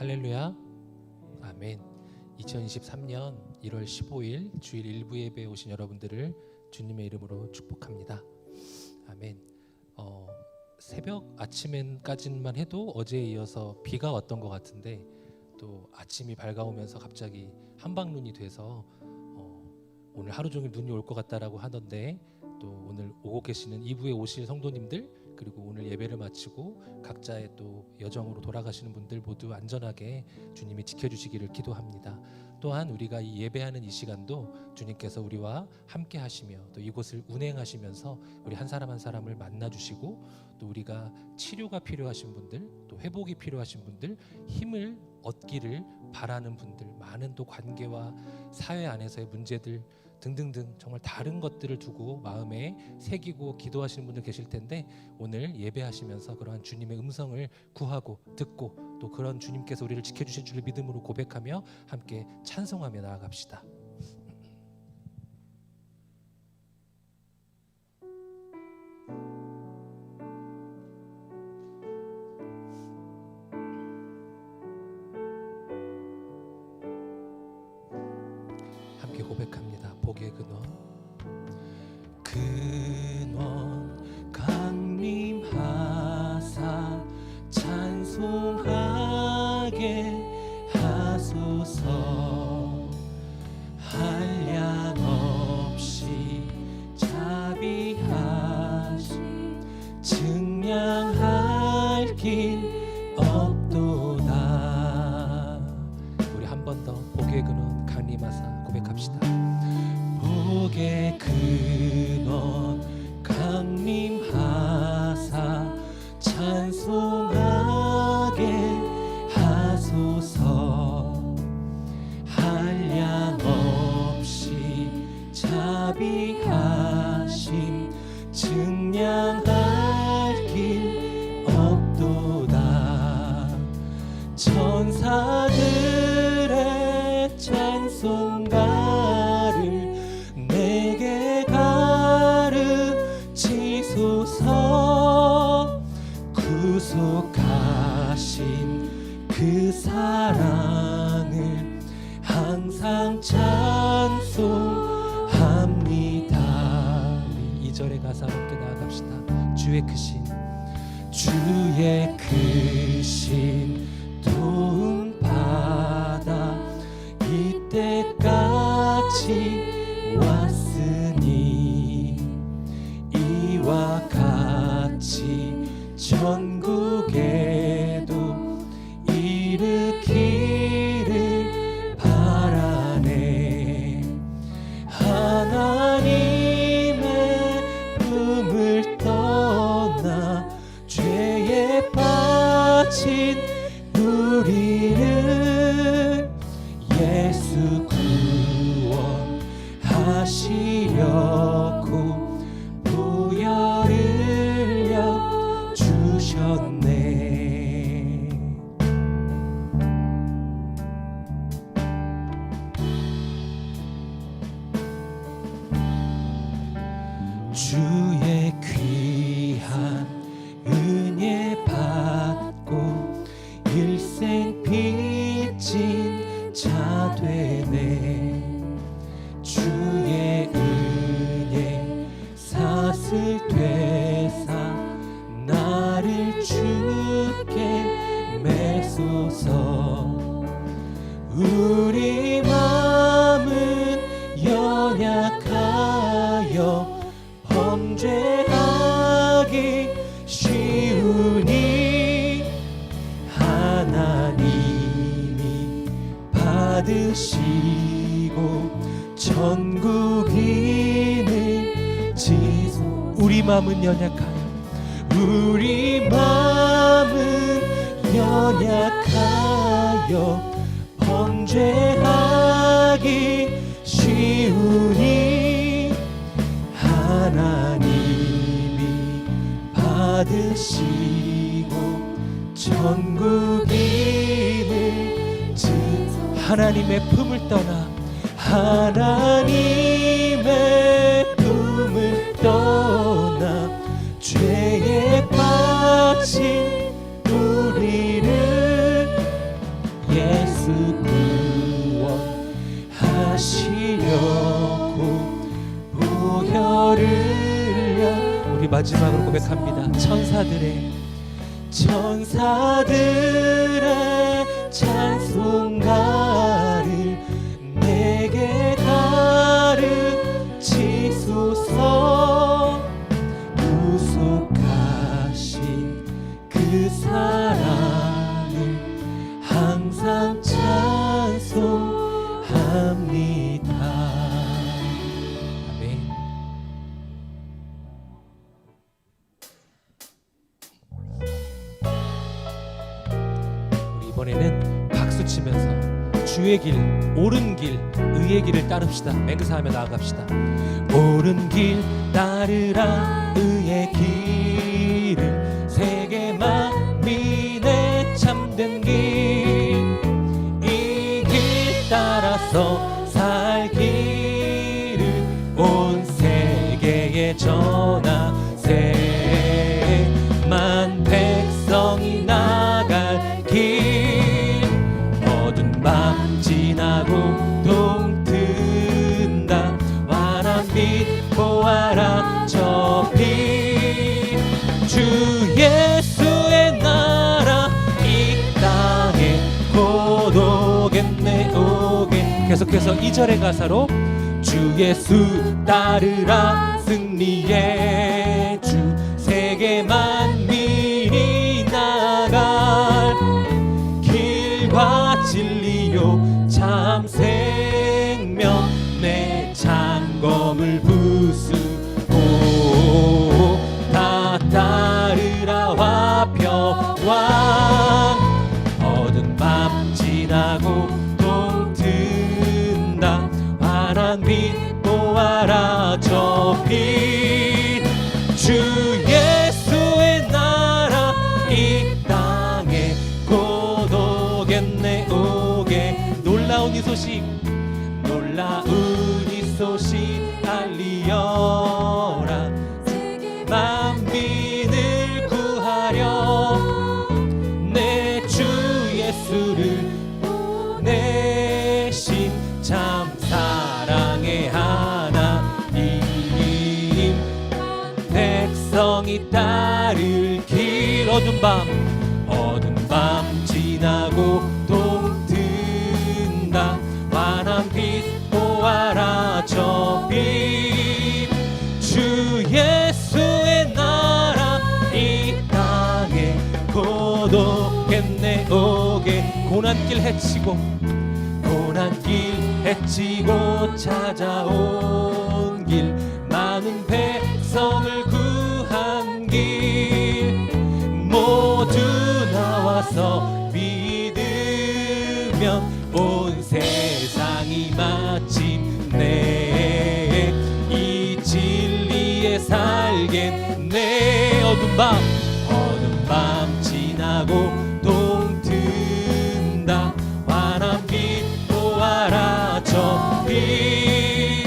할렐루야. 아멘. 2023년 1월 15일 주일 일부 예배에 오신 여러분들을 주님의 이름으로 축복합니다. 아멘. 어, 새벽 아침엔까지만 해도 어제에 이어서 비가 왔던 것 같은데 또 아침이 밝아오면서 갑자기 한방눈이 돼서 어, 오늘 하루 종일 눈이 올 것 같다라고 하던데 또 오늘 오고 계시는 2부에 오실 성도님들 그리고 오늘 예배를 마치고 각자의 또 여정으로 돌아가시는 분들 모두 안전하게 주님이 지켜주시기를 기도합니다. 또한 우리가 이 예배하는 이 시간도 주님께서 우리와 함께 하시며 또 이곳을 운행하시면서 우리 한 사람 한 사람을 만나 주시고 또 우리가 치료가 필요하신 분들 또 회복이 필요하신 분들 힘을 얻기를 바라는 분들 많은 또 관계와 사회 안에서의 문제들 등등등 정말 다른 것들을 두고 마음에 새기고 기도하시는 분들 계실 텐데 오늘 예배하시면서 그러한 주님의 음성을 구하고 듣고 또 그런 주님께서 우리를 지켜주실 줄을 믿음으로 고백하며 함께 찬송하며 나아갑시다. 고백합니다. 복의 근원 근원 복의 근원 강림하사 고백합시다. 복의 근원 강림하사 찬송하게 하소서. 한량 없이 자비하심 증량할 길 없도다. 천사들 가사 함께 나아갑시다. 주의 크신 주의 빠 범죄하기 쉬우니 하나님이 받으시고 전국인을 지소 우리 마음은 연약하여 우리 마음은 연약하여 범죄하기 쉬우니 되시고 전국인을 하나님의 품을 떠나 하나님의 품을 떠나 죄에 빠진 우리를 예수 구원하시려고 보혈을 마지막으로 고백합니다. 천사들의 천사들의 찬송 주의 길, 옳은 길, 의의 길을 따릅시다. 맹사하며 나아갑시다. 옳은 길 따르라 의의 길을 세계 만민의 참된 길 이 길 따라서 계속해서 이절의 가사로 주 예수 따르라 승리의 주 세계 만민이 나갈 길과 진리요. 참 생명 내 장검을 부수고 다 따르라 화평 저빛주 예수의 나라 이 땅에 곧 오겠네 오게 놀라운 이 소식 놀라운 이 소식 알리어라. 만민 어두운 밤 어두운 밤 지나고 동튼다. 환한 빛 보아라 저빛 주 예수의 나라 이 땅에 곧 오겠네 오게. 고난길 헤치고 고난길 헤치고 찾아온 길. 많은 백성을 살겠네. 어두운 밤 어두운 밤 지나고 동튼다. 환한 빛 보아라 저빛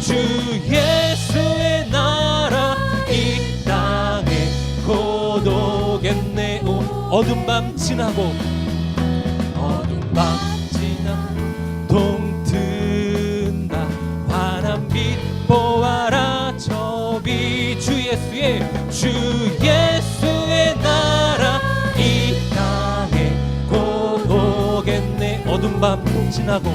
주 예수의 나라. 이 땅에 곧 오겠네. 오 어두운 밤 지나고 어두운 밤 지나고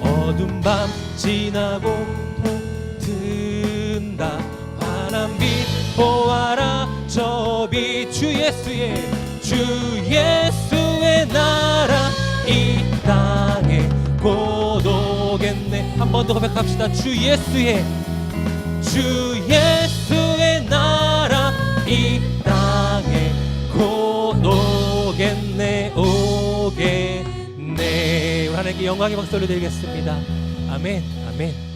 어두운 밤 지나고 동튼다. 환한 빛 보아라. 저 빛 주 예수의 주 예수의 나라. 이 땅에 곧 오겠네. 한 번 더 고백합시다. 주 예수의 주 예수의 하나님께 영광의 박수를 드리겠습니다. 아멘 아멘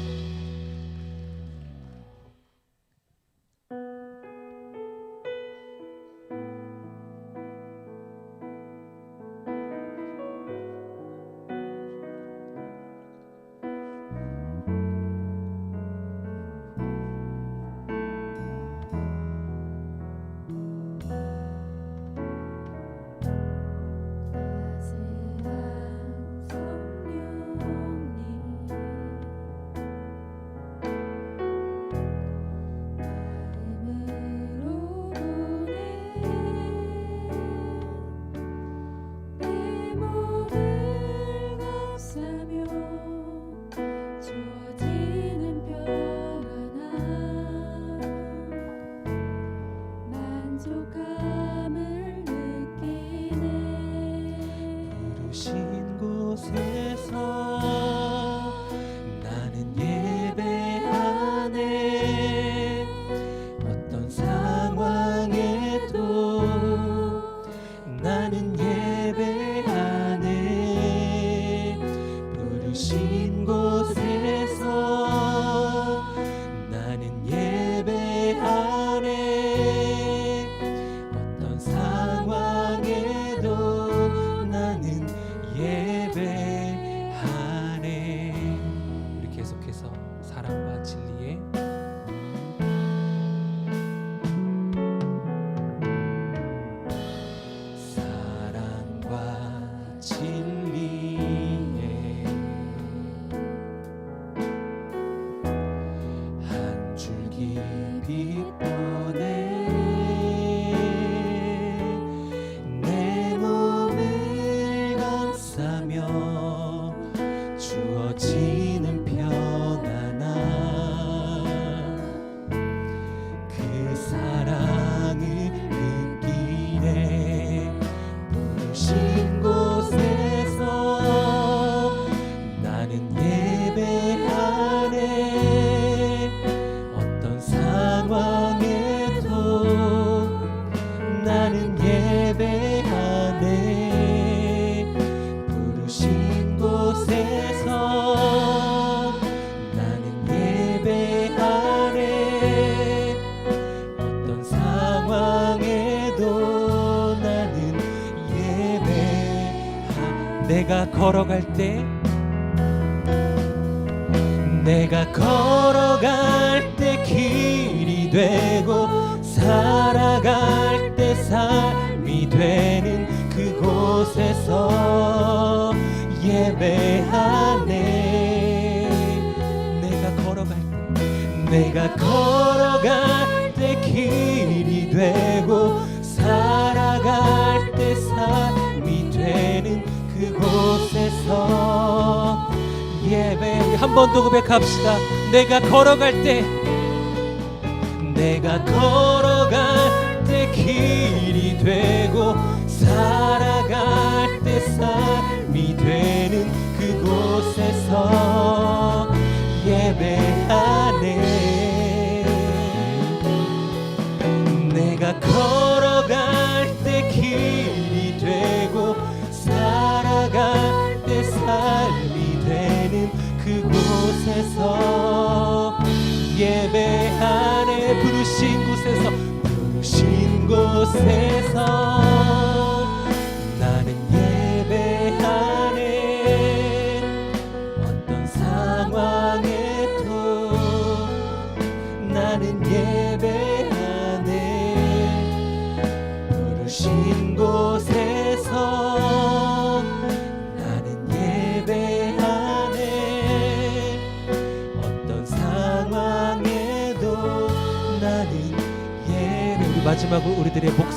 걸어갈 때 내가 걸어갈 때 길이 되고 살아갈 때 삶이 되는 그곳에서 예배하네. 내가 걸어갈 때 내가 걸어갈 때 길이 되고 예배. 한 번 더 고백합시다. 내가 걸어갈 때 내가 걸어갈 때 길이 되고 살아갈 때 삶이 되 부르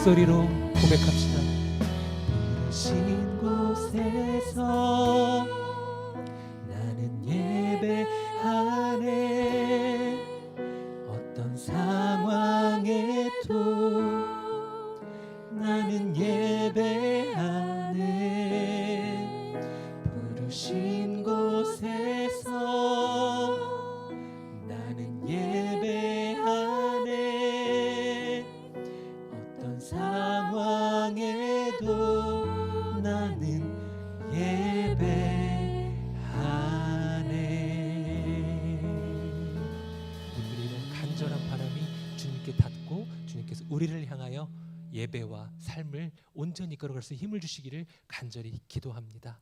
목소리로 고백합시다 예배와 삶을 온전히 걸어갈 수 힘을 주시기를 간절히 기도합니다.